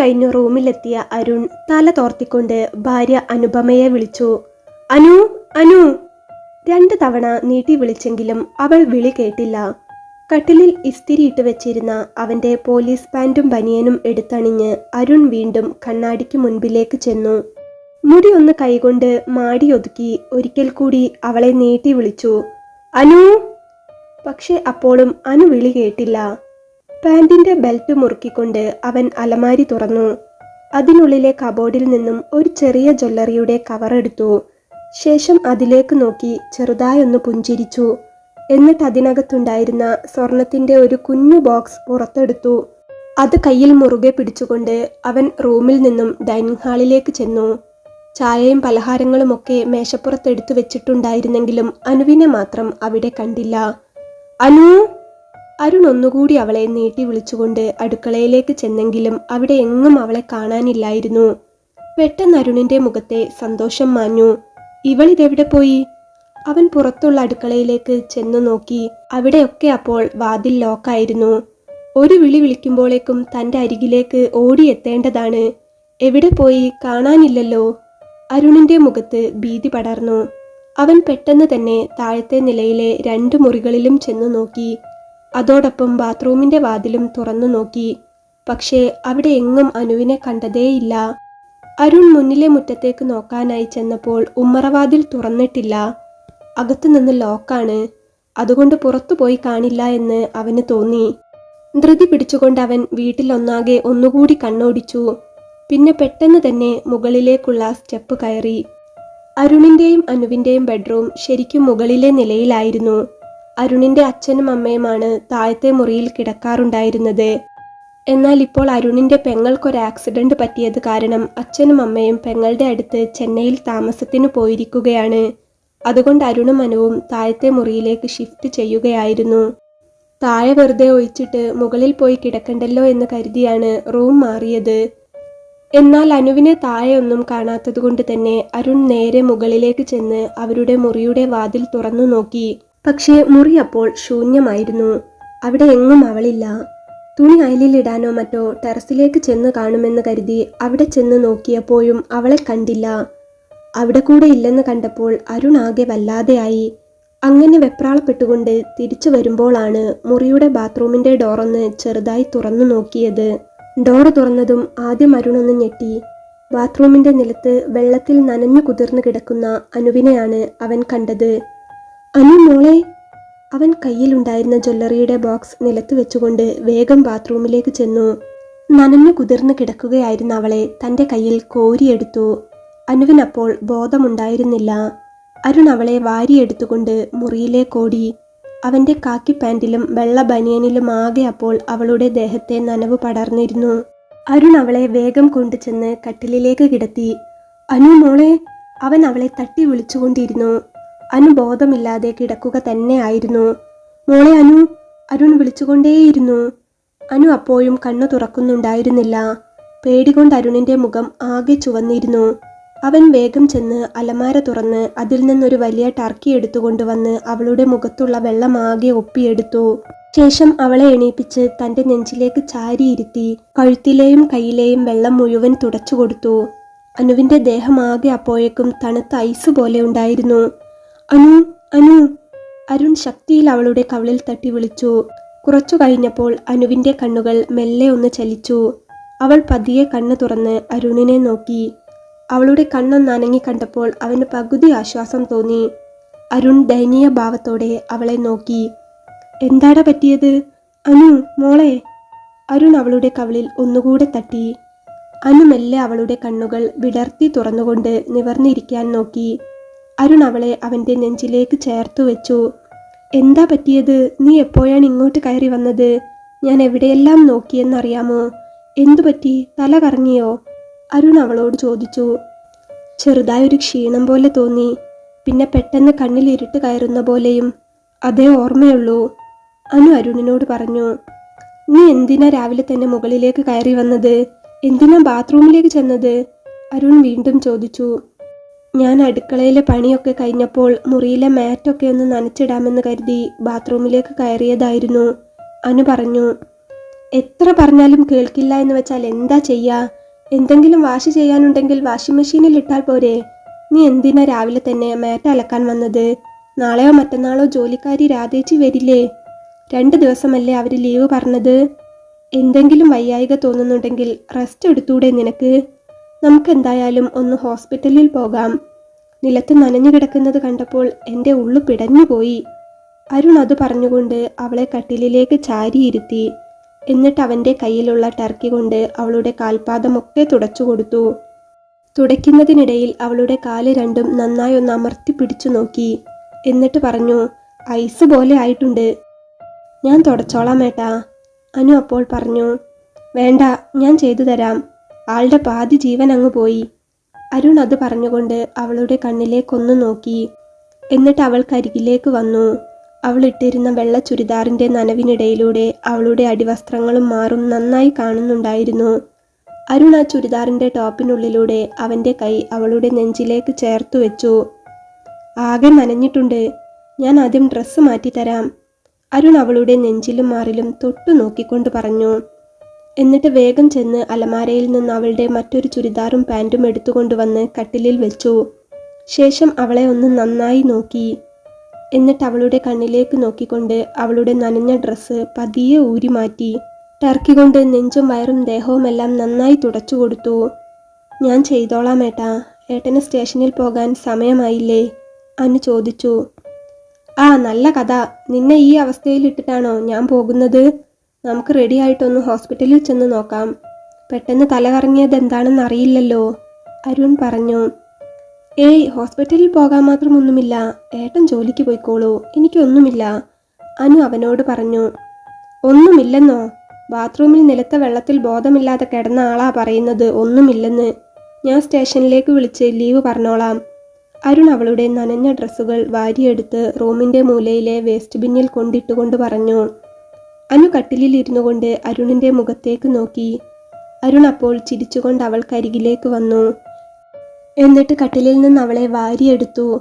കഴിഞ്ഞു റൂമിലെത്തിയ അരുൺ തല തോർത്തിക്കൊണ്ട് ഭാര്യ അനുപമയെ വിളിച്ചു. അനു അനു. രണ്ട് തവണ നീട്ടി വിളിച്ചെങ്കിലും അവൾ വിളി കേട്ടില്ല. കട്ടിലിൽ ഇസ്തിരിയിട്ട് വെച്ചിരുന്ന അവന്റെ പോലീസ് പാന്റും ബനിയനും എടുത്തണിഞ്ഞ് അരുൺ വീണ്ടും കണ്ണാടിക്ക് മുൻപിലേക്ക് ചെന്നു. മുടി ഒന്ന് കൈകൊണ്ട് മാടിയൊതുക്കി ഒരിക്കൽ കൂടി അവളെ നീട്ടി വിളിച്ചു. അനു. പക്ഷെ അപ്പോഴും അനു വിളി കേട്ടില്ല. പാന്റിന്റെ ബെൽറ്റ് മുറുക്കിക്കൊണ്ട് അവൻ അലമാരി തുറന്നു. അതിനുള്ളിലെ കബോർഡിൽ നിന്നും ഒരു ചെറിയ ജ്വല്ലറിയുടെ കവർ എടുത്തു. ശേഷം അതിലേക്ക് നോക്കി ചെറുതായൊന്ന് പുഞ്ചിരിച്ചു. എന്നിട്ട് അതിനകത്തുണ്ടായിരുന്ന സ്വർണത്തിന്റെ ഒരു കുഞ്ഞു ബോക്സ് പുറത്തെടുത്തു. അത് കയ്യിൽ മുറുകെ പിടിച്ചുകൊണ്ട് അവൻ റൂമിൽ നിന്നും ഡൈനിങ് ഹാളിലേക്ക് ചെന്നു. ചായയും പലഹാരങ്ങളുമൊക്കെ മേശപ്പുറത്തെടുത്തു വെച്ചിട്ടുണ്ടായിരുന്നെങ്കിലും അനുവിനെ മാത്രം അവിടെ കണ്ടില്ല. അനു! അരുൺ ഒന്നുകൂടി അവളെ നീട്ടി വിളിച്ചുകൊണ്ട് അടുക്കളയിലേക്ക് ചെന്നെങ്കിലും അവിടെ എങ്ങും അവളെ കാണാനില്ലായിരുന്നു. പെട്ടെന്ന് അരുണിന്റെ മുഖത്തെ സന്തോഷം മാഞ്ഞു. ഇവളിതെവിടെ പോയി? അവൻ പുറത്തുള്ള അടുക്കളയിലേക്ക് ചെന്നു നോക്കി. അവിടെയൊക്കെ അപ്പോൾ വാതിൽ ലോക്കായിരുന്നു. ഒരു വിളി വിളിക്കുമ്പോഴേക്കും തന്റെ അരികിലേക്ക് ഓടിയെത്തേണ്ടതാണ്. എവിടെ പോയി? കാണാനില്ലല്ലോ. അരുണിന്റെ മുഖത്ത് ഭീതി പടർന്നു. അവൻ പെട്ടെന്ന് തന്നെ താഴത്തെ നിലയിലെ രണ്ട് മുറികളിലും ചെന്നു നോക്കി. അതോടൊപ്പം ബാത്റൂമിന്റെ വാതിലും തുറന്നു നോക്കി. പക്ഷേ അവിടെ എങ്ങും അനുവിനെ കണ്ടതേയില്ല. അരുൺ മുന്നിലെ മുറ്റത്തേക്ക് നോക്കാനായി ചെന്നപ്പോൾ ഉമ്മറവാതിൽ തുറന്നിട്ടില്ല. അകത്തുനിന്ന് ലോക്കാണ്. അതുകൊണ്ട് പുറത്തു പോയി കാണില്ല എന്ന് അവന് തോന്നി. ധൃതി പിടിച്ചുകൊണ്ട് അവൻ വീട്ടിലൊന്നാകെ ഒന്നുകൂടി കണ്ണോടിച്ചു. പിന്നെ പെട്ടെന്ന് തന്നെ മുകളിലേക്കുള്ള സ്റ്റെപ്പ് കയറി. അരുണിന്റെയും അനുവിന്റെയും ബെഡ്റൂം ശരിക്കും മുകളിലെ നിലയിലായിരുന്നു. അരുണിന്റെ അച്ഛനും അമ്മയുമാണ് താഴത്തെ മുറിയിൽ കിടക്കാറുണ്ടായിരുന്നത്. എന്നാൽ ഇപ്പോൾ അരുണിന്റെ പെങ്ങൾക്കൊരു ആക്സിഡന്റ് പറ്റിയത് കാരണം അച്ഛനും അമ്മയും പെങ്ങളുടെ അടുത്ത് ചെന്നൈയിൽ താമസത്തിന് പോയിരിക്കുകയാണ്. അതുകൊണ്ട് അരുണും അനുവും താഴത്തെ മുറിയിലേക്ക് ഷിഫ്റ്റ് ചെയ്യുകയായിരുന്നു. താഴെ വെറുതെ ഒഴിച്ചിട്ട് മുകളിൽ പോയി കിടക്കണ്ടല്ലോ എന്ന് കരുതിയാണ് റൂം മാറിയത്. എന്നാൽ അനുവിനെ താഴെ ഒന്നും കാണാത്തതുകൊണ്ട് തന്നെ അരുൺ നേരെ മുകളിലേക്ക് ചെന്ന് അവരുടെ മുറിയുടെ വാതിൽ തുറന്നു നോക്കി. പക്ഷേ മുറി അപ്പോൾ ശൂന്യമായിരുന്നു. അവിടെ എങ്ങും അവളില്ല. തുണി അയലിലിടാനോ മറ്റോ ടെറസിലേക്ക് ചെന്ന് കാണുമെന്ന് കരുതി അവിടെ ചെന്ന് നോക്കിയപ്പോഴും അവളെ കണ്ടില്ല. അവിടെ കൂടെ ഇല്ലെന്ന് കണ്ടപ്പോൾ അരുൺ ആകെ വല്ലാതെയായി. അങ്ങനെ വെപ്രാളപ്പെട്ടുകൊണ്ട് തിരിച്ചു വരുമ്പോളാണ് മുറിയുടെ ബാത്റൂമിന്റെ ഡോറൊന്ന് ചെറുതായി തുറന്നു നോക്കിയത്. ഡോറ് തുറന്നതും ആദ്യം അരുണൊന്ന് ഞെട്ടി. ബാത്റൂമിന്റെ നിലത്ത് വെള്ളത്തിൽ നനഞ്ഞു കുതിർന്നു കിടക്കുന്ന അനുവിനെയാണ് അവൻ കണ്ടത്. അനു മോളെ അവൻ കയ്യിലുണ്ടായിരുന്ന ജ്വല്ലറിയുടെ ബോക്സ് നിലത്ത് വെച്ചുകൊണ്ട് വേഗം ബാത്റൂമിലേക്ക് ചെന്നു. നനഞ്ഞു കുതിർന്നു കിടക്കുകയായിരുന്ന അവളെ തന്റെ കയ്യിൽ കോരിയെടുത്തു. അനുവിനപ്പോൾ ബോധമുണ്ടായിരുന്നില്ല. അരുൺ അവളെ വാരിയെടുത്തുകൊണ്ട് മുറിയിലേക്കോടി അവന്റെ കാക്കി പാന്റിലും വെള്ള ബനിയനിലും ആകെ അപ്പോൾ അവളുടെ ദേഹത്തെ നനവ് പടർന്നിരുന്നു. അരുൺ അവളെ വേഗം കൊണ്ടുചെന്ന് കട്ടിലിലേക്ക് കിടത്തി. അനു മോളെ അവൻ അവളെ തട്ടി വിളിച്ചുകൊണ്ടിരുന്നു. അനു ബോധമില്ലാതെ കിടക്കുക തന്നെയായിരുന്നു മോളെ അനു അരുൺ വിളിച്ചുകൊണ്ടേയിരുന്നു. അനു അപ്പോഴും കണ്ണു തുറക്കുന്നുണ്ടായിരുന്നില്ല. പേടികൊണ്ട് അരുണിന്റെ മുഖം ആകെ ചുവന്നിരുന്നു. അവൻ വേഗം ചെന്ന് അലമാര തുറന്ന് അതിൽ നിന്നൊരു വലിയ ടർക്കി എടുത്തുകൊണ്ടുവന്ന് അവളുടെ മുഖത്തുള്ള വെള്ളം ആകെ ഒപ്പിയെടുത്തു. ശേഷം അവളെ എണീപ്പിച്ച് തന്റെ നെഞ്ചിലേക്ക് ചാരിയിരുത്തി കഴുത്തിലെയും കയ്യിലെയും വെള്ളം മുഴുവൻ തുടച്ചു കൊടുത്തു. അനുവിന്റെ ദേഹമാകെ അപ്പോഴേക്കും തണുത്ത ഐസ് പോലെ ഉണ്ടായിരുന്നു. അനു അനു. അരുൺ ശക്തിയിൽ അവളുടെ കവളിൽ തട്ടി വിളിച്ചു. കുറച്ചു കഴിഞ്ഞപ്പോൾ അനുവിന്റെ കണ്ണുകൾ മെല്ലെ ഒന്ന് ചലിച്ചു. അവൾ പതിയെ കണ്ണു തുറന്ന് അരുണിനെ നോക്കി. അവളുടെ കണ്ണൊന്ന് അനങ്ങി കണ്ടപ്പോൾ അവന് പകുതി ആശ്വാസം തോന്നി. അരുൺ ദയനീയ ഭാവത്തോടെ അവളെ നോക്കി. എന്താടാ പറ്റിയത്? അനു മോളെ. അരുൺ അവളുടെ കവളിൽ ഒന്നുകൂടെ തട്ടി. അനു മെല്ലെ അവളുടെ കണ്ണുകൾ വിടർത്തി തുറന്നുകൊണ്ട് നിവർന്നിരിക്കാൻ നോക്കി. അരുൺ അവളെ അവന്റെ നെഞ്ചിലേക്ക് ചേർത്തു വെച്ചു. എന്താ പറ്റിയത്? നീ എപ്പോഴാണ് ഇങ്ങോട്ട് കയറി വന്നത്? ഞാൻ എവിടെയെല്ലാം നോക്കിയെന്നറിയാമോ? എന്തു പറ്റി? തല കറങ്ങിയോ? അരുൺ അവളോട് ചോദിച്ചു. ചെറുതായൊരു ക്ഷീണം പോലെ തോന്നി. പിന്നെ പെട്ടെന്ന് കണ്ണിൽ ഇരുട്ട് കയറുന്ന പോലെയും. അതേ ഓർമ്മയുള്ളൂ. അനു അരുണിനോട് പറഞ്ഞു. നീ എന്തിനാ രാവിലെ തന്നെ മുകളിലേക്ക് കയറി വന്നത്? എന്തിനാ ബാത്റൂമിലേക്ക് ചെന്നത്? അരുൺ വീണ്ടും ചോദിച്ചു. ഞാൻ അടുക്കളയിലെ പണിയൊക്കെ കഴിഞ്ഞപ്പോൾ മുറിയിലെ മാറ്റൊക്കെ ഒന്ന് നനച്ചിടാമെന്ന് കരുതി ബാത്റൂമിലേക്ക് കയറിയതായിരുന്നു. അനു പറഞ്ഞു എത്ര പറഞ്ഞാലും കേൾക്കില്ല എന്ന് വെച്ചാൽ എന്താ ചെയ്യുക എന്തെങ്കിലും വാഷ് ചെയ്യാനുണ്ടെങ്കിൽ വാഷിംഗ് മെഷീനിൽ ഇട്ടാൽ പോരെ. നീ എന്തിനാ രാവിലെ തന്നെ മാറ്റ് അലക്കാൻ വന്നത്? നാളെയോ മറ്റന്നാളോ ജോലിക്കാരി രാധേച്ചി വരില്ലേ? രണ്ട് ദിവസമല്ലേ അവർ ലീവ് പറഞ്ഞത്? എന്തെങ്കിലും വയ്യായിക തോന്നുന്നുണ്ടെങ്കിൽ റെസ്റ്റ് എടുത്തൂടെ നിനക്ക്? നമുക്ക് എന്തായാലും ഒന്ന് ഹോസ്പിറ്റലിൽ പോകാം. നിലത്ത് നനഞ്ഞു കിടക്കുന്നത് കണ്ടപ്പോൾ എന്റെ ഉള്ളു പിടഞ്ഞുപോയി അരുൺ അത് പറഞ്ഞുകൊണ്ട് അവളെ കട്ടിലിലേക്ക് ചാരിയിരുത്തി. എന്നിട്ട് അവന്റെ കയ്യിലുള്ള ടർക്കി കൊണ്ട് അവളുടെ കാൽപാദമൊക്കെ തുടച്ചു കൊടുത്തു. തുടയ്ക്കുന്നതിനിടയിൽ അവളുടെ കാൽ രണ്ടും നന്നായി ഒന്ന് അമർത്തി പിടിച്ചു നോക്കി. എന്നിട്ട് പറഞ്ഞു ഐസ് പോലെ ആയിട്ടുണ്ട്. ഞാൻ തുടച്ചോളാം ഏട്ടാ. അനു അപ്പോൾ പറഞ്ഞു വേണ്ട ഞാൻ ചെയ്തു തരാം. ആളുടെ പാതി ജീവൻ അങ്ങ് പോയി. അരുൺ അത് പറഞ്ഞുകൊണ്ട് അവളുടെ കണ്ണിലേക്കൊന്നു നോക്കി. എന്നിട്ട് അവൾ കരികിലേക്ക് വന്നു. അവൾ ഇട്ടിരുന്ന വെള്ള ചുരിദാറിന്റെ നനവിനിടയിലൂടെ അവളുടെ അടിവസ്ത്രങ്ങളും മാറും നന്നായി കാണുന്നുണ്ടായിരുന്നു. അരുൺ ആ ചുരിദാറിന്റെ ടോപ്പിനുള്ളിലൂടെ അവന്റെ കൈ അവളുടെ നെഞ്ചിലേക്ക് ചേർത്ത് വെച്ചു. ആകെ നനഞ്ഞിട്ടുണ്ട്. ഞാൻ ആദ്യം ഡ്രസ്സ് മാറ്റിത്തരാം. അരുൺ അവളുടെ നെഞ്ചിലും മാറിലും തൊട്ടു നോക്കിക്കൊണ്ട് പറഞ്ഞു. എന്നിട്ട് വേഗം ചെന്ന് അലമാരയിൽ നിന്ന് അവളുടെ മറ്റൊരു ചുരിദാറും പാന്റും എടുത്തുകൊണ്ടുവന്ന് കട്ടിലിൽ വെച്ചു. ശേഷം അവളെ ഒന്ന് നന്നായി നോക്കി. എന്നിട്ട് അവളുടെ കണ്ണിലേക്ക് നോക്കിക്കൊണ്ട് അവളുടെ നനഞ്ഞ ഡ്രസ്സ് പതിയെ ഊരി മാറ്റി. ടർക്കി കൊണ്ട് നെഞ്ചും വയറും ദേഹവുമെല്ലാം നന്നായി തുടച്ചു കൊടുത്തു. ഞാൻ ചെയ്തോളാം ഏട്ടാ. ഏട്ടന് സ്റ്റേഷനിൽ പോകാൻ സമയമായില്ലേ? അനു ചോദിച്ചു. ആ നല്ല കഥ. നിന്നെ ഈ അവസ്ഥയിൽ ഇട്ടിട്ടാണോ ഞാൻ പോകുന്നത്? നമുക്ക് റെഡി ആയിട്ടൊന്ന് ഹോസ്പിറ്റലിൽ ചെന്ന് നോക്കാം. പെട്ടെന്ന് തല കറങ്ങിയത് എന്താണെന്ന് അറിയില്ലല്ലോ. അരുൺ പറഞ്ഞു ഏയ് ഹോസ്പിറ്റലിൽ പോകാൻ മാത്രം ഒന്നുമില്ല. ഏട്ടൻ ജോലിക്ക് പോയിക്കോളൂ. എനിക്കൊന്നുമില്ല. അനു അവനോട് പറഞ്ഞു ഒന്നുമില്ലെന്നോ? ബാത്റൂമിൽ നിലത്തെ വെള്ളത്തിൽ ബോധമില്ലാതെ കിടന്ന ആളാ പറയുന്നത്. ഒന്നുമില്ലെന്ന്. ഞാൻ സ്റ്റേഷനിലേക്ക് വിളിച്ച് ലീവ് പറഞ്ഞോളാം. അരുൺ അവളുടെ നനഞ്ഞ ഡ്രസ്സുകൾ വാരിയെടുത്ത് റൂമിന്റെ മൂലയിലെ വേസ്റ്റ് ബിന്നിൽ കൊണ്ടിട്ടുകൊണ്ട് പറഞ്ഞു അനു കട്ടിലിൽ ഇരുന്നു കൊണ്ട് അരുണിന്റെ മുഖത്തേക്ക് നോക്കി. അരുൺ അപ്പോൾ ചിരിച്ചുകൊണ്ട് അവൾക്കരികിലേക്ക് വന്നു. എന്നിട്ട് കട്ടിലിൽ നിന്ന് അവളെ വാരിയെടുത്തു.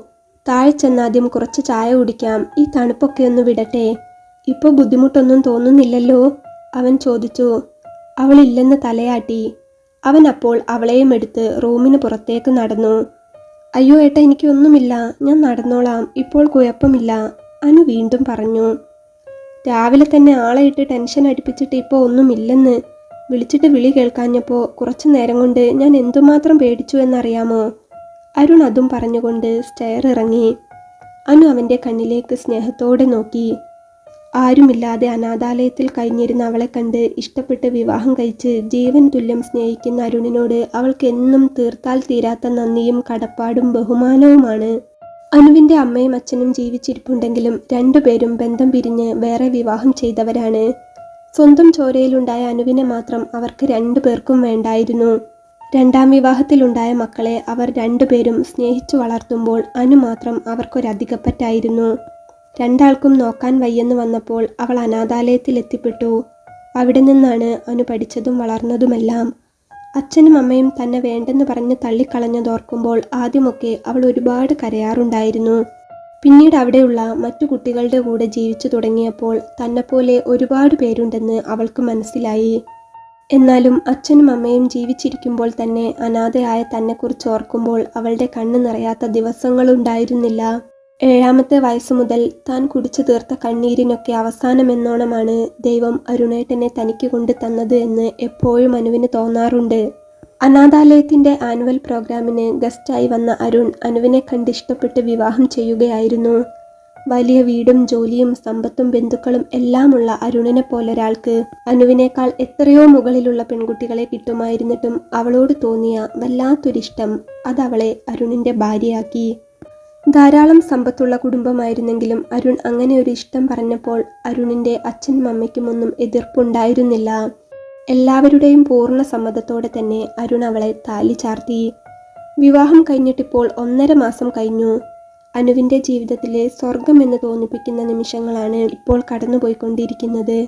താഴെ ചെന്നാദ്യം കുറച്ച് ചായ കുടിക്കാം. ഈ തണുപ്പൊക്കെ ഒന്ന് വിടട്ടെ. ഇപ്പോൾ ബുദ്ധിമുട്ടൊന്നും തോന്നുന്നില്ലല്ലോ? അവൻ ചോദിച്ചു. അവളില്ലെന്ന് തലയാട്ടി. അവൻ അപ്പോൾ അവളെയും എടുത്ത് റൂമിന് പുറത്തേക്ക് നടന്നു. അയ്യോ ഏട്ടാ എനിക്കൊന്നുമില്ല. ഞാൻ നടന്നോളാം. ഇപ്പോൾ കുഴപ്പമില്ല. അനു വീണ്ടും പറഞ്ഞു. രാവിലെ തന്നെ ആളെയിട്ട് ടെൻഷൻ അടിപ്പിച്ചിട്ട് ഇപ്പോൾ ഒന്നുമില്ലെന്ന് വിളിച്ചിട്ട് വിളി കേൾക്കാഞ്ഞപ്പോൾ കുറച്ചു നേരം കൊണ്ട് ഞാൻ എന്തുമാത്രം പേടിച്ചു എന്നറിയാമോ? അരുൺ അതും പറഞ്ഞുകൊണ്ട് സ്റ്റെയർ ഇറങ്ങി. അനു അവന്റെ കണ്ണിലേക്ക് സ്നേഹത്തോടെ നോക്കി. ആരുമില്ലാതെ അനാഥാലയത്തിൽ കഴിഞ്ഞിരുന്ന അവളെ കണ്ട് ഇഷ്ടപ്പെട്ട് വിവാഹം കഴിച്ച് ജീവൻ തുല്യം സ്നേഹിക്കുന്ന അരുണിനോട് അവൾക്ക് എന്നും തീർത്താൽ തീരാത്ത നന്ദിയും കടപ്പാടും ബഹുമാനവുമാണ്. അനുവിന്റെ അമ്മയും അച്ഛനും ജീവിച്ചിരിപ്പുണ്ടെങ്കിലും രണ്ടുപേരും ബന്ധം പിരിഞ്ഞ് വേറെ വിവാഹം ചെയ്തവരാണ്. സ്വന്തം ചോരയിലുണ്ടായ അനുവിനെ മാത്രം അവർക്ക് രണ്ടു പേർക്കും വേണ്ടായിരുന്നു. രണ്ടാം വിവാഹത്തിലുണ്ടായ മക്കളെ അവർ രണ്ടുപേരും സ്നേഹിച്ചു വളർത്തുമ്പോൾ അനു മാത്രം അവർക്കൊരധികപ്പറ്റായിരുന്നു. രണ്ടാൾക്കും നോക്കാൻ വയ്യെന്ന് വന്നപ്പോൾ അവൾ അനാഥാലയത്തിൽ എത്തിപ്പെട്ടു അവിടെ നിന്നാണ് അനു പഠിച്ചതും വളർന്നതുമെല്ലാം. അച്ഛനും അമ്മയും തന്നെ വേണ്ടെന്ന് പറഞ്ഞ് തള്ളിക്കളഞ്ഞതോർക്കുമ്പോൾ ആദ്യമൊക്കെ അവൾ ഒരുപാട് കരയാറുണ്ടായിരുന്നു. പിന്നീട് അവിടെയുള്ള മറ്റു കുട്ടികളുടെ കൂടെ ജീവിച്ചു തുടങ്ങിയപ്പോൾ തന്നെപ്പോലെ ഒരുപാട് പേരുണ്ടെന്ന് അവൾക്ക് മനസ്സിലായി. എന്നാലും അച്ഛനും അമ്മയും ജീവിച്ചിരിക്കുമ്പോൾ തന്നെ അനാഥയായ തന്നെക്കുറിച്ച് ഓർക്കുമ്പോൾ അവളുടെ കണ്ണ് നിറയാത്ത ദിവസങ്ങളുണ്ടായിരുന്നില്ല. ഏഴാമത്തെ വയസ്സു മുതൽ താൻ കുടിച്ചു തീർത്ത കണ്ണീരിനൊക്കെ അവസാനമെന്നോണമാണ് ദൈവം അരുണേട്ടനെ തനിക്ക് കൊണ്ടു തന്നത് എന്ന് എപ്പോഴും അനുവിന് തോന്നാറുണ്ട്. അനാഥാലയത്തിന്റെ ആനുവൽ പ്രോഗ്രാമിന് ഗസ്റ്റായി വന്ന അരുൺ അനുവിനെ കണ്ട് ഇഷ്ടപ്പെട്ട് വിവാഹം ചെയ്യുകയായിരുന്നു. വലിയ വീടും ജോലിയും സമ്പത്തും ബന്ധുക്കളും എല്ലാമുള്ള അരുണിനെ പോലൊരാൾക്ക് അനുവിനേക്കാൾ എത്രയോ മുകളിലുള്ള പെൺകുട്ടികളെ കിട്ടുമായിരുന്നിട്ടും അവളോട് തോന്നിയ വല്ലാത്തൊരിഷ്ടം അതവളെ അരുണിന്റെ ഭാര്യയാക്കി. ധാരാളം സമ്പത്തുള്ള കുടുംബമായിരുന്നെങ്കിലും അരുൺ അങ്ങനെ ഒരു ഇഷ്ടം പറഞ്ഞപ്പോൾ അരുണിന്റെ അച്ഛനും അമ്മയ്ക്കും ഒന്നും എതിർപ്പുണ്ടായിരുന്നില്ല. എല്ലാവരുടെയും പൂർണ സമ്മതത്തോടെ തന്നെ അരുൺ അവളെ താലി ചാർത്തി. വിവാഹം കഴിഞ്ഞിട്ടിപ്പോൾ ഒന്നര മാസം കഴിഞ്ഞു. അനുവിന്റെ ജീവിതത്തിലെ സ്വർഗം എന്ന് തോന്നിപ്പിക്കുന്ന നിമിഷങ്ങളാണ് ഇപ്പോൾ കടന്നുപോയിക്കൊണ്ടിരിക്കുന്നത്.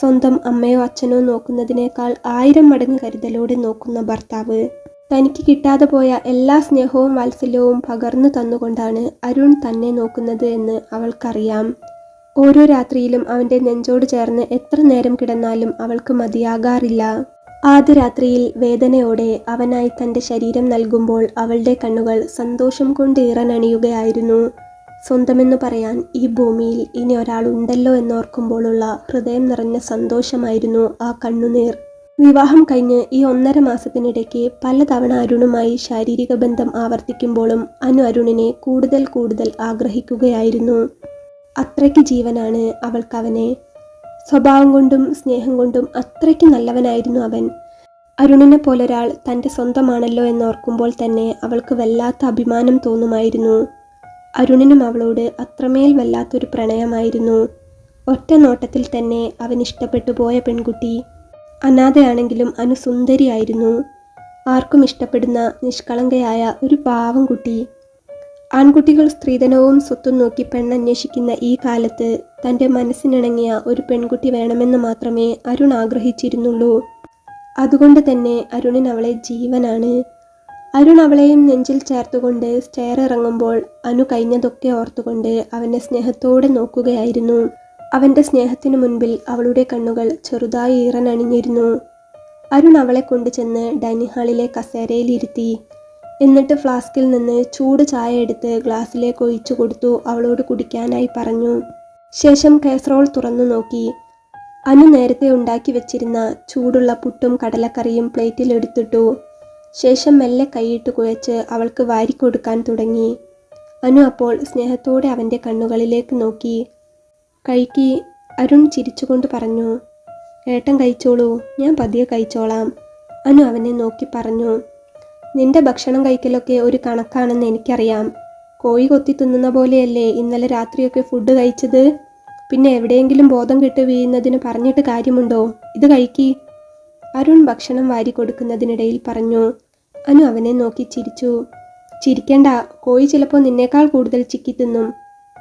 സ്വന്തം അമ്മയോ അച്ഛനോ നോക്കുന്നതിനേക്കാൾ ആയിരം മടങ്ങ് കരുതലോടെ നോക്കുന്ന ഭർത്താവ്. തനിക്ക് കിട്ടാതെ പോയ എല്ലാ സ്നേഹവും വാത്സല്യവും പകർന്നു തന്നുകൊണ്ടാണ് അരുൺ തന്നെ നോക്കുന്നത് എന്ന് അവൾക്കറിയാം. ഓരോ രാത്രിയിലും അവന്റെ നെഞ്ചോട് ചേർന്ന് എത്ര നേരം കിടന്നാലും അവൾക്ക് മതിയാകാറില്ല. ആദ്യ രാത്രിയിൽ വേദനയോടെ അവനായി തന്റെ ശരീരം നൽകുമ്പോൾ അവളുടെ കണ്ണുകൾ സന്തോഷം കൊണ്ട് ഇറനണിയുകയായിരുന്നു സ്വന്തമെന്ന് പറയാൻ ഈ ഭൂമിയിൽ ഇനി ഒരാളുണ്ടല്ലോ എന്നോർക്കുമ്പോഴുള്ള ഹൃദയം നിറഞ്ഞ സന്തോഷമായിരുന്നു ആ കണ്ണുനീർ. വിവാഹം കഴിഞ്ഞ് ഈ ഒന്നര മാസത്തിനിടയ്ക്ക് പലതവണ അരുണുമായി ശാരീരിക ബന്ധം ആവർത്തിക്കുമ്പോഴും അനു അരുണിനെ കൂടുതൽ കൂടുതൽ ആഗ്രഹിക്കുകയായിരുന്നു. അത്രയ്ക്ക് ജീവനാണ് അവൾക്കവനെ. സ്വഭാവം കൊണ്ടും സ്നേഹം കൊണ്ടും അത്രയ്ക്ക് നല്ലവനായിരുന്നു അവൻ. അരുണിനെ പോലൊരാൾ തന്റെ സ്വന്തമാണല്ലോ എന്നോർക്കുമ്പോൾ തന്നെ അവൾക്ക് വല്ലാത്ത അഭിമാനം തോന്നുമായിരുന്നു. അരുണിനും അവളോട് അത്രമേൽ വല്ലാത്തൊരു പ്രണയമായിരുന്നു. ഒറ്റ നോട്ടത്തിൽ തന്നെ അവൻ ഇഷ്ടപ്പെട്ടു പോയ പെൺകുട്ടി അനാഥയാണെങ്കിലും അനുസുന്ദരിയായിരുന്നു. ആർക്കും ഇഷ്ടപ്പെടുന്ന നിഷ്കളങ്കയായ ഒരു പാവം കുട്ടി ആൺകുട്ടികൾ സ്ത്രീധനവും സ്വത്തും നോക്കി പെണ്ണന്വേഷിക്കുന്ന ഈ കാലത്ത് തന്റെ മനസ്സിനിണങ്ങിയ ഒരു പെൺകുട്ടി വേണമെന്ന് മാത്രമേ അരുൺ ആഗ്രഹിച്ചിരുന്നുള്ളൂ. അതുകൊണ്ട് തന്നെ അരുണിന് അവളെ ജീവനാണ്. അരുൺ അവളെയും നെഞ്ചിൽ ചേർത്തുകൊണ്ട് സ്റ്റെയർ ഇറങ്ങുമ്പോൾ അനു കഴിഞ്ഞതൊക്കെ ഓർത്തുകൊണ്ട് അവനെ സ്നേഹത്തോടെ നോക്കുകയായിരുന്നു. അവന്റെ സ്നേഹത്തിനു മുൻപിൽ അവളുടെ കണ്ണുകൾ ചെറുതായി ഈറനണിഞ്ഞിരുന്നു. അരുൺ അവളെ കൊണ്ടുചെന്ന് ഡൈനിങ് ഹാളിലെ കസേരയിലിരുത്തി എന്നിട്ട് ഫ്ലാസ്കിൽ നിന്ന് ചൂട് ചായ എടുത്ത് ഗ്ലാസ്സിലേക്ക് ഒഴിച്ചു കൊടുത്തു അവളോട് കുടിക്കാനായി പറഞ്ഞു. ശേഷം കേസറോൾ തുറന്നു നോക്കി. അനു നേരത്തെ ഉണ്ടാക്കി വെച്ചിരുന്ന ചൂടുള്ള പുട്ടും കടലക്കറിയും പ്ലേറ്റിൽ എടുത്തിട്ടു. ശേഷം മെല്ലെ കൈയിട്ട് കുഴച്ച് അവൾക്ക് വാരിക്കൊടുക്കാൻ തുടങ്ങി. അനു അപ്പോൾ സ്നേഹത്തോടെ അവന്റെ കണ്ണുകളിലേക്ക് നോക്കി. കഴിക്കി അരുൺ ചിരിച്ചുകൊണ്ട് പറഞ്ഞു ഏട്ടൻ കഴിച്ചോളൂ ഞാൻ പതിയെ കഴിച്ചോളാം. അനു അവനെ നോക്കി പറഞ്ഞു നിന്റെ ഭക്ഷണം കഴിക്കലൊക്കെ ഒരു കണക്കാണെന്ന് എനിക്കറിയാം. കോഴി കൊത്തി തിന്നുന്ന പോലെയല്ലേ ഇന്നലെ രാത്രിയൊക്കെ ഫുഡ് കഴിച്ചത്? പിന്നെ എവിടെയെങ്കിലും ബോധം കെട്ട് വീഴുന്നതിന് പറഞ്ഞിട്ട് കാര്യമുണ്ടോ? ഇത് കഴിക്കി. അരുൺ ഭക്ഷണം വാരി കൊടുക്കുന്നതിനിടയിൽ പറഞ്ഞു അനു അവനെ നോക്കി ചിരിച്ചു. ചിരിക്കണ്ട കോഴി ചിലപ്പോൾ നിന്നേക്കാൾ കൂടുതൽ ചിക്കി തിന്നും.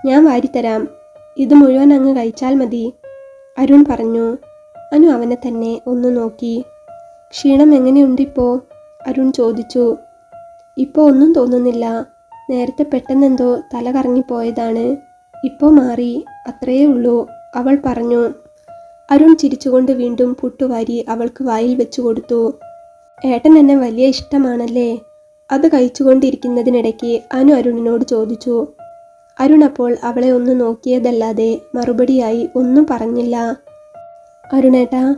ഞാൻ വാരിത്തരാം ഇത് മുഴുവൻ അങ്ങ് കഴിച്ചാൽ മതി. അരുൺ പറഞ്ഞു. അനു അവനെ തന്നെ ഒന്ന് നോക്കി. ക്ഷീണം എങ്ങനെയുണ്ടിപ്പോ? അരുൺ ചോദിച്ചു. ഇപ്പോൾ ഒന്നും തോന്നുന്നില്ല. നേരത്തെ പെട്ടെന്നെന്തോ തല കറങ്ങിപ്പോയതാണ്. ഇപ്പോൾ മാറി. അത്രയേ ഉള്ളൂ അവൾ പറഞ്ഞു. അരുൺ ചിരിച്ചുകൊണ്ട് വീണ്ടും പുട്ടുവാരി അവൾക്ക് വായിൽ വെച്ചു കൊടുത്തു. ഏട്ടൻ എന്നെ വലിയ ഇഷ്ടമാണല്ലേ? അത് കഴിച്ചുകൊണ്ടിരിക്കുന്നതിനിടയ്ക്ക് അനു അരുണിനോട് ചോദിച്ചു. അരുൺ അപ്പോൾ അവളെ ഒന്ന് നോക്കിയതല്ലാതെ മറുപടിയായി ഒന്നും പറഞ്ഞില്ല. അരുണേട്ടാ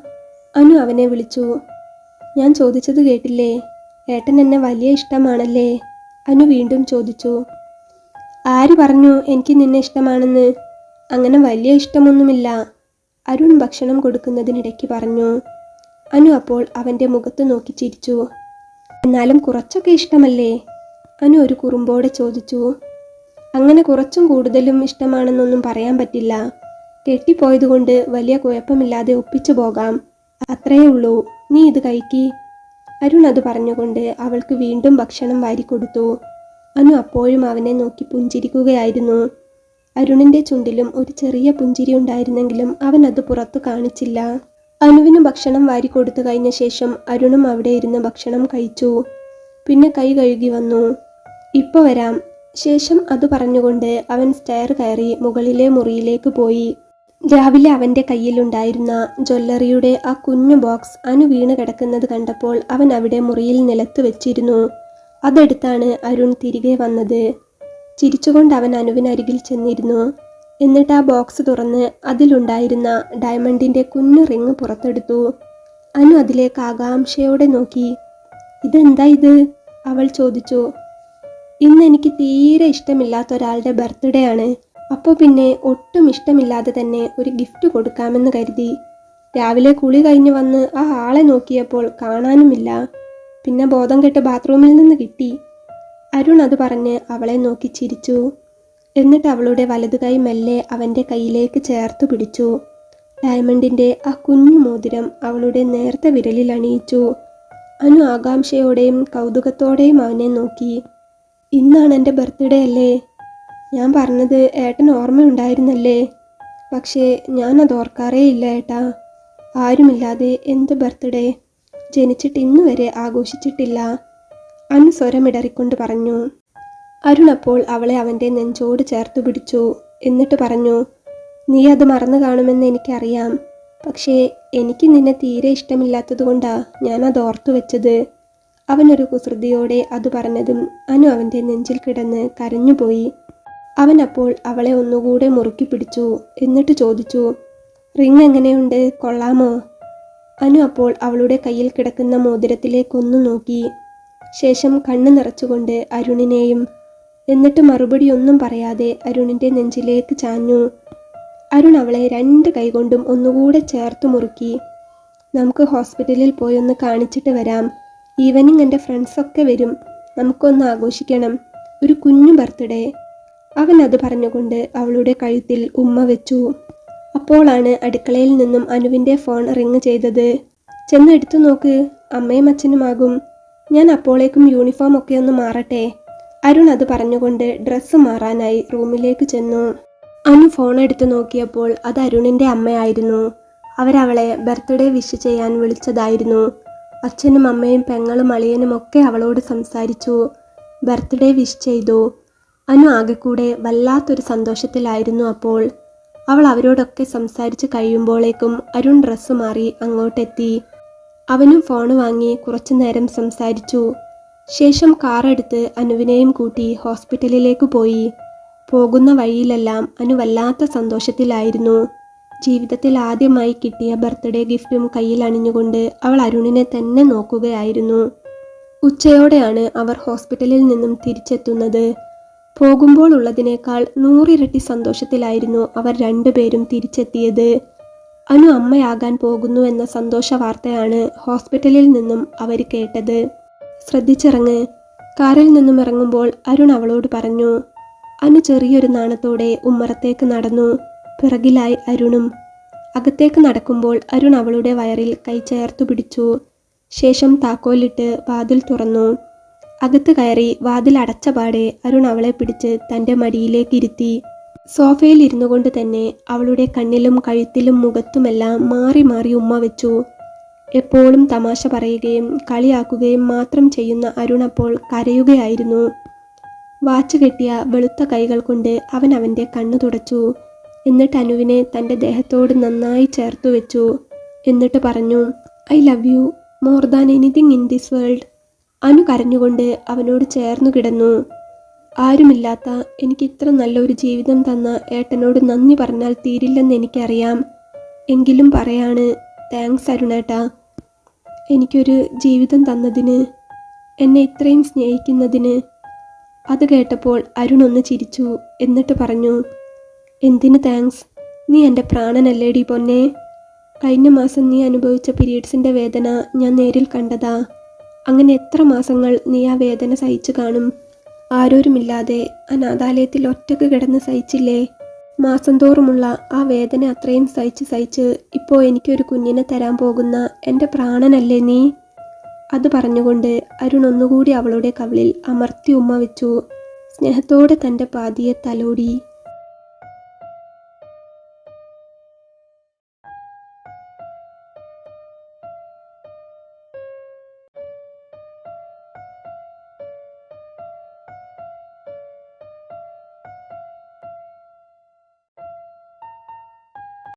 അനു അവനെ വിളിച്ചു. ഞാൻ ചോദിച്ചത് കേട്ടില്ലേ? ഏട്ടൻ എന്നെ വലിയ ഇഷ്ടമാണല്ലേ? അനു വീണ്ടും ചോദിച്ചു. ആര് പറഞ്ഞു എനിക്ക് നിന്നെ ഇഷ്ടമാണെന്ന്? അങ്ങനെ വലിയ ഇഷ്ടമൊന്നുമില്ല. അരുൺ ഭക്ഷണം കൊടുക്കുന്നതിനിടയ്ക്ക് പറഞ്ഞു. അനു അപ്പോൾ അവന്റെ മുഖത്ത് നോക്കി ചിരിച്ചു. എന്നാലും കുറച്ചൊക്കെ ഇഷ്ടമല്ലേ? അനു ഒരു കുറുമ്പോടെ ചോദിച്ചു. അങ്ങനെ കുറച്ചും കൂടുതലും ഇഷ്ടമാണെന്നൊന്നും പറയാൻ പറ്റില്ല. കെട്ടിപ്പോയതുകൊണ്ട് വലിയ കുഴപ്പമില്ലാതെ ഒപ്പിച്ചു പോകാം. അത്രയേ ഉള്ളൂ. നീ ഇത് കഴിക്കി. അരുൺ അത് പറഞ്ഞുകൊണ്ട് അവൾക്ക് വീണ്ടും ഭക്ഷണം വാരിക്കൊടുത്തു. അനു അപ്പോഴും അവനെ നോക്കി പുഞ്ചിരിക്കുകയായിരുന്നു. അരുണിന്റെ ചുണ്ടിലും ഒരു ചെറിയ പുഞ്ചിരി ഉണ്ടായിരുന്നെങ്കിലും അവൻ അത് പുറത്തു കാണിച്ചില്ല. അനുവിന് ഭക്ഷണം വാരിക്കൊടുത്തു കഴിഞ്ഞ ശേഷം അരുണും അവിടെ ഇരുന്ന് ഭക്ഷണം കഴിച്ചു. പിന്നെ കൈ കഴുകി വന്നു. ഇപ്പോൾ വരാം. ശേഷം അത് പറഞ്ഞുകൊണ്ട് അവൻ സ്റ്റെയർ കയറി മുകളിലെ മുറിയിലേക്ക് പോയി. രാവിലെ അവന്റെ കയ്യിലുണ്ടായിരുന്ന ജ്വല്ലറിയുടെ ആ കുഞ്ഞു ബോക്സ് അനു വീണ് കിടക്കുന്നത് കണ്ടപ്പോൾ അവൻ അവിടെ മുറിയിൽ നിലത്ത് വെച്ചിരുന്നു. അതെടുത്താണ് അരുൺ തിരികെ വന്നത്. ചിരിച്ചുകൊണ്ട് അവൻ അനുവിനരികിൽ ചെന്നിരുന്നു. എന്നിട്ട് ആ ബോക്സ് തുറന്ന് അതിലുണ്ടായിരുന്ന ഡയമണ്ടിന്റെ കുഞ്ഞു റിങ് പുറത്തെടുത്തു. അനു അതിലേക്ക് ആകാംക്ഷയോടെ നോക്കി. ഇതെന്താ ഇത്? അവൾ ചോദിച്ചു. ഇന്ന് എനിക്ക് തീരെ ഇഷ്ടമില്ലാത്ത ഒരാളുടെ ബർത്ത്ഡേ ആണ്. അപ്പോൾ പിന്നെ ഒട്ടും ഇഷ്ടമില്ലാതെ തന്നെ ഒരു ഗിഫ്റ്റ് കൊടുക്കാമെന്ന് കരുതി. രാവിലെ കുളി കഴിഞ്ഞ് വന്ന് ആ ആളെ നോക്കിയപ്പോൾ കാണാനുമില്ല. പിന്നെ ബോധം കെട്ട് ബാത്റൂമിൽ നിന്ന് കിട്ടി. അരുൺ അത് പറഞ്ഞ് അവളെ നോക്കി ചിരിച്ചു. എന്നിട്ട് അവളുടെ വലതുകൈ മെല്ലെ അവന്റെ കയ്യിലേക്ക് ചേർത്ത് പിടിച്ചു. ഡയമണ്ടിന്റെ ആ കുഞ്ഞു മോതിരം അവളുടെ നേർത്ത വിരലിൽ അണിയിച്ചു. അനു ആകാംക്ഷയോടെയും കൗതുകത്തോടെയും അവനെ നോക്കി. ഇന്നാണ് എന്റെ ബർത്ത്ഡേ അല്ലേ? ഞാൻ പറഞ്ഞത് ഏട്ടന് ഓർമ്മയുണ്ടായിരുന്നല്ലേ? പക്ഷേ ഞാനത് ഓർക്കാറേ ഇല്ല ഏട്ടാ. ആരുമില്ലാതെ എന്ത് ബർത്ത്ഡേ? ജനിച്ചിട്ട് ഇന്നു വരെ ആഘോഷിച്ചിട്ടില്ല. അനു സ്വരമിടറിക്കൊണ്ട് പറഞ്ഞു. അരുൺ അപ്പോൾ അവളെ അവന്റെ നെഞ്ചോട് ചേർത്ത് പിടിച്ചു. എന്നിട്ട് പറഞ്ഞു നീ അത് മറന്നു കാണുമെന്ന് എനിക്കറിയാം. പക്ഷേ എനിക്ക് നിന്നെ തീരെ ഇഷ്ടമില്ലാത്തതുകൊണ്ടാ ഞാൻ അത് ഓർത്തു വെച്ചത്. അവനൊരു കുസൃതിയോടെ അത് പറഞ്ഞതും അനു അവന്റെ നെഞ്ചിൽ കിടന്ന് കരഞ്ഞുപോയി. അവൻ അപ്പോൾ അവളെ ഒന്നുകൂടെ മുറുക്കി പിടിച്ചു എന്നിട്ട് ചോദിച്ചു റിങ് എങ്ങനെയുണ്ട്? കൊള്ളാമോ? അനു അപ്പോൾ അവളുടെ കയ്യിൽ കിടക്കുന്ന മോതിരത്തിലേക്കൊന്നു നോക്കി. ശേഷം കണ്ണു നിറച്ചുകൊണ്ട് അരുണിനെയും എന്നിട്ട് മറുപടി ഒന്നും പറയാതെ അരുണിന്റെ നെഞ്ചിലേക്ക് ചാഞ്ഞു. അരുൺ അവളെ രണ്ട് കൈകൊണ്ടും ഒന്നുകൂടെ ചേർത്ത് മുറുക്കി. നമുക്ക് ഹോസ്പിറ്റലിൽ പോയി ഒന്ന് കാണിച്ചിട്ട് വരാം. ഈവനിങ് എന്റെ ഫ്രണ്ട്സൊക്കെ വരും. നമുക്കൊന്ന് ആഘോഷിക്കണം. ഒരു കുഞ്ഞു ബർത്ത്ഡേ. അവൻ അത് പറഞ്ഞുകൊണ്ട് അവളുടെ കഴുത്തിൽ ഉമ്മ വെച്ചു. അപ്പോളാണ് അടുക്കളയിൽ നിന്നും അനുവിന്റെ ഫോൺ റിങ് ചെയ്തത്. ചെന്ന് എടുത്തു നോക്ക്. അമ്മയും അച്ഛനുമാകും. ഞാൻ അപ്പോളേക്കും യൂണിഫോം ഒക്കെ ഒന്ന് മാറട്ടെ. അരുൺ അത് പറഞ്ഞുകൊണ്ട് ഡ്രസ്സ് മാറാനായി റൂമിലേക്ക് ചെന്നു. അനു ഫോൺ എടുത്ത് നോക്കിയപ്പോൾ അത് അരുണിന്റെ അമ്മയായിരുന്നു. അവരവളെ ബർത്ത്ഡേ വിഷ് ചെയ്യാൻ വിളിച്ചതായിരുന്നു. അച്ഛനും അമ്മയും പെങ്ങളും അളിയനും ഒക്കെ അവളോട് സംസാരിച്ചു. ബർത്ത്ഡേ വിഷ് ചെയ്തു. അനു ആകെക്കൂടെ വല്ലാത്തൊരു സന്തോഷത്തിലായിരുന്നു അപ്പോൾ. അവൾ അവരോടൊക്കെ സംസാരിച്ച് കഴിയുമ്പോഴേക്കും അരുൺ ഡ്രസ്സ് മാറി അങ്ങോട്ടെത്തി. അവനും ഫോൺ വാങ്ങി കുറച്ചു നേരം സംസാരിച്ചു. ശേഷം കാറെടുത്ത് അനുവിനെയും കൂട്ടി ഹോസ്പിറ്റലിലേക്ക് പോയി. പോകുന്ന വഴിയിലെല്ലാം അനു വല്ലാത്ത സന്തോഷത്തിലായിരുന്നു. ജീവിതത്തിൽ ആദ്യമായി കിട്ടിയ ബർത്ത്ഡേ ഗിഫ്റ്റും കയ്യിൽ അണിഞ്ഞുകൊണ്ട് അവൾ അരുണിനെ തന്നെ നോക്കുകയായിരുന്നു. ഉച്ചയോടെയാണ് അവർ ഹോസ്പിറ്റലിൽ നിന്നും തിരിച്ചെത്തുന്നത്. പോകുമ്പോൾ ഉള്ളതിനേക്കാൾ നൂറിരട്ടി സന്തോഷത്തിലായിരുന്നു അവർ രണ്ടുപേരും തിരിച്ചെത്തിയത്. അനു അമ്മയാകാൻ പോകുന്നു എന്ന സന്തോഷ വാർത്തയാണ് ഹോസ്പിറ്റലിൽ നിന്നും അവർ കേട്ടത്. ശ്രദ്ധിച്ചിറങ്ങ്. കാറിൽ നിന്നും ഇറങ്ങുമ്പോൾ അരുൺ അവളോട് പറഞ്ഞു അനു ചെറിയൊരു നാണത്തോടെ ഉമ്മറത്തേക്ക് നടന്നു. പിറകിലായി അരുണും അകത്തേക്ക് നടക്കുമ്പോൾ അരുൺ അവളുടെ വയറിൽ കൈ ചേർത്തു പിടിച്ചു. ശേഷം താക്കോലിട്ട് വാതിൽ തുറന്നു. അകത്ത് കയറി വാതിൽ അടച്ച പാടെ അരുൺ അവളെ പിടിച്ച് തന്റെ മടിയിലേക്ക് ഇരുത്തി. സോഫയിൽ ഇരുന്നു കൊണ്ട് തന്നെ അവളുടെ കണ്ണിലും കഴുത്തിലും മുഖത്തുമെല്ലാം മാറി മാറി ഉമ്മ വെച്ചു. എപ്പോഴും തമാശ പറയുകയും കളിയാക്കുകയും മാത്രം ചെയ്യുന്ന അരുൺ അപ്പോൾ കരയുകയായിരുന്നു. വാച്ച് കെട്ടിയ വെളുത്ത കൈകൾ കൊണ്ട് അവൻ അവന്റെ കണ്ണു തുടച്ചു. എന്നിട്ട് അനുവിനെ തന്റെ ദേഹത്തോട് നന്നായി ചേർത്തു വെച്ചു. എന്നിട്ട് പറഞ്ഞു I love you more than anything in this world. Anu കരഞ്ഞുകൊണ്ട് അവനോട് ചേർന്നു കിടന്നു. ആരുമില്ലാത്ത എനിക്ക് ഇത്ര നല്ലൊരു ജീവിതം തന്ന ഏട്ടനോട് നന്ദി പറഞ്ഞാൽ തീരില്ലെന്ന് എനിക്കറിയാം. എങ്കിലും പറയാണ് താങ്ക്സ് അരുണേട്ടാ. എനിക്കൊരു ജീവിതം തന്നതിന് എന്നെ ഇത്രയും സ്നേഹിക്കുന്നതിന്. അത് കേട്ടപ്പോൾ അരുൺ ഒന്ന് ചിരിച്ചു. എന്നിട്ട് പറഞ്ഞു എന്തിന് താങ്ക്സ്? നീ എന്റെ പ്രാണനല്ലേടി പൊന്നെ. കഴിഞ്ഞ മാസം നീ അനുഭവിച്ച പീരീഡ്സിന്റെ വേദന ഞാൻ നേരിൽ കണ്ടതാ. അങ്ങനെ എത്ര മാസങ്ങൾ നീ ആ വേദന സഹിച്ചു കാണും? ആരോരുമില്ലാതെ അനാഥാലയത്തിൽ ഒറ്റയ്ക്ക് കിടന്ന് സഹിച്ചില്ലേ? മാസം തോറുമുള്ള ആ വേദന അത്രയും സഹിച്ച് സഹിച്ച് ഇപ്പോൾ എനിക്കൊരു കുഞ്ഞിനെ തരാൻ പോകുന്ന എന്റെ പ്രാണനല്ലേ നീ? അത് പറഞ്ഞുകൊണ്ട് അരുൺ ഒന്നുകൂടി അവളുടെ കവിളിൽ അമർത്തി ഉമ്മ വെച്ചു. സ്നേഹത്തോടെ തന്റെ പാതിയെ തലോടി.